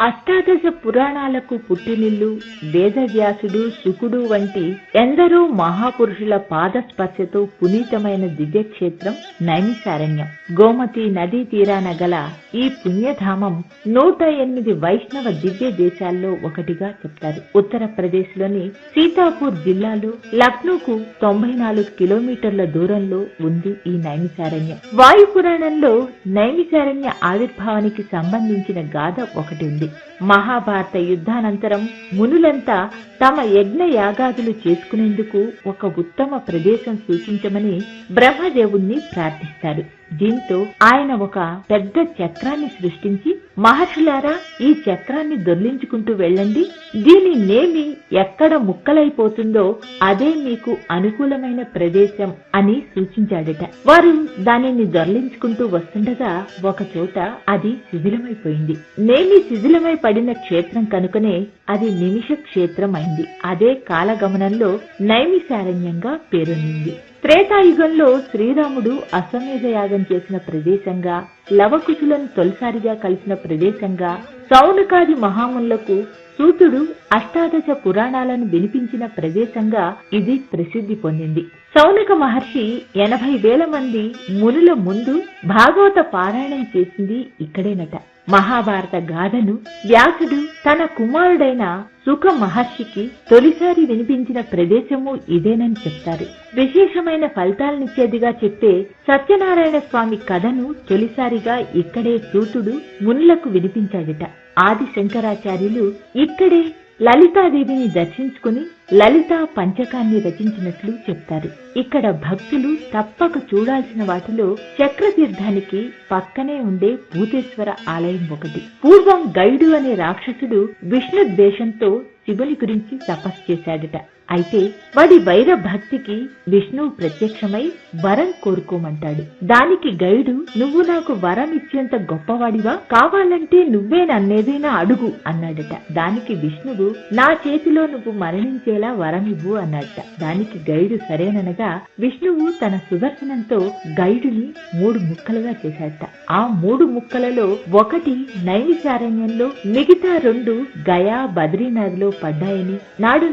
అష్టాదశ పురాణాలకు పుట్టినిల్లు వేదవ్యాసుడు శుకుడు వంటి ఎందరో మహాపురుషుల పాదస్పర్శతో పునీతమైన దివ్యక్షేత్రం నైమిసారణ్యం. గోమతి నదీ తీరాన గల ఈ పుణ్యధామం నూట ఎనిమిది వైష్ణవ దివ్య దేశాల్లో ఒకటిగా చెప్తారు. ఉత్తరప్రదేశ్లోని సీతాపూర్ జిల్లాలో లక్నోకు తొంభై నాలుగు కిలోమీటర్ల దూరంలో ఉంది ఈ నైమిసారణ్యం. వాయు పురాణంలో నైమిసారణ్య ఆవిర్భావానికి సంబంధించిన గాథ ఒకటి ఉంది. మహాభారత యుద్ధానంతరం మునులంతా తమ యజ్ఞ యాగాదులు చేసుకునేందుకు ఒక ఉత్తమ ప్రదేశం సూచించమని బ్రహ్మదేవుణ్ణి ప్రార్థిస్తారు. దీంతో ఆయన ఒక పెద్ద చక్రాన్ని సృష్టించి మహర్షులారా ఈ చక్రాన్ని దొర్లించుకుంటూ వెళ్ళండి. దీని నేమి ఎక్కడ ముక్కలైపోతుందో అదే మీకు అనుకూలమైన ప్రదేశం అని సూచించాడట. వారు దానిని దొర్లించుకుంటూ వస్తుండగా ఒక చోట అది శిథిలమైపోయింది. నేమి శిథిలమై పడిన క్షేత్రం కనుకనే అది నిమిష క్షేత్రం అయింది అదే కాలగమనంలో నైమిశారణ్యంగా పేరొందింది. త్రేతాయుగంలో శ్రీరాముడు అశ్వమేధ యాగం చేసిన ప్రదేశంగా లవకుశులను తొలిసారిగా కలిసిన ప్రదేశంగా సౌనకాది మహాములకు సూతుడు అష్టాదశ పురాణాలను వినిపించిన ప్రదేశంగా ఇది ప్రసిద్ధి పొందింది. సౌనక మహర్షి ఎనభై వేల మంది మునుల ముందు భాగవత పారాయణం చేసింది ఇక్కడేనట. మహాభారత గాథను వ్యాసుడు తన కుమారుడైన సుఖ మహర్షికి తొలిసారి వినిపించిన ప్రదేశము ఇదేనని చెప్తారు. విశేషమైన ఫలితాలనిచ్చేదిగా చెప్పే సత్యనారాయణ స్వామి కథను తొలిసారిగా ఇక్కడే సూతుడు మునులకు వినిపించాడట. ఆది శంకరాచార్యులు ఇక్కడే లలితాదేవిని దర్శించుకుని లలితా పంచకాన్ని రచించినట్లు చెప్తారు. ఇక్కడ భక్తులు తప్పక చూడాల్సిన వాటిలో చక్రతీర్థానికి పక్కనే ఉండే భూతేశ్వర ఆలయం ఒకటి. పూర్వం గైడు అనే రాక్షసుడు విష్ణు ద్వేషంతో శివుని గురించి తపస్సు చేశాడట. అయితే వాడి వైర భక్తికి విష్ణువు ప్రత్యక్షమై వరం కోరుకోమంటాడు. దానికి గైడు నువ్వు నాకు వరం ఇచ్చేంత గొప్పవాడివా? కావాలంటే నువ్వే నన్నేదైనా అడుగు అన్నాడట. దానికి విష్ణువు నా చేతిలో నువ్వు మరణించేలా వరం ఇవ్వు అన్నాడట. దానికి గైడు సరేననగా విష్ణువు తన సుదర్శనంతో గైడుని మూడు ముక్కలుగా చేశాడట. ఆ మూడు ముక్కలలో ఒకటి నైమిసారణ్యంలో మిగతా రెండు గయా బద్రీనాథ్లో పడ్డాయని. నాడు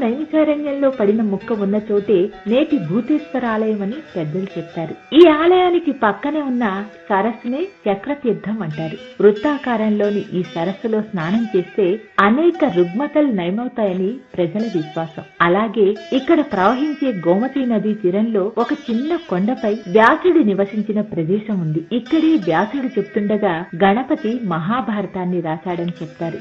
నైమిసారణ్యంలో పడిన ముక్క ఉన్న చోటే నేటి భూతేశ్వర ఆలయం అని పెద్దలు చెప్తారు ఈ ఆలయానికి పక్కనే ఉన్న సరస్సునే చక్రతీర్థం అంటారు. వృత్తాకారంలోని ఈ సరస్సులో స్నానం చేస్తే అనేక రుగ్మతలు నయమవుతాయని ప్రజల విశ్వాసం. అలాగే ఇక్కడ ప్రవహించే గోమతి నదీ తీరంలో ఒక చిన్న కొండపై వ్యాసుడు నివసించిన ప్రదేశం ఉంది. ఇక్కడే వ్యాసుడు చెప్తుండగా గణపతి మహాభారతాన్ని రాశాడని చెప్తారు.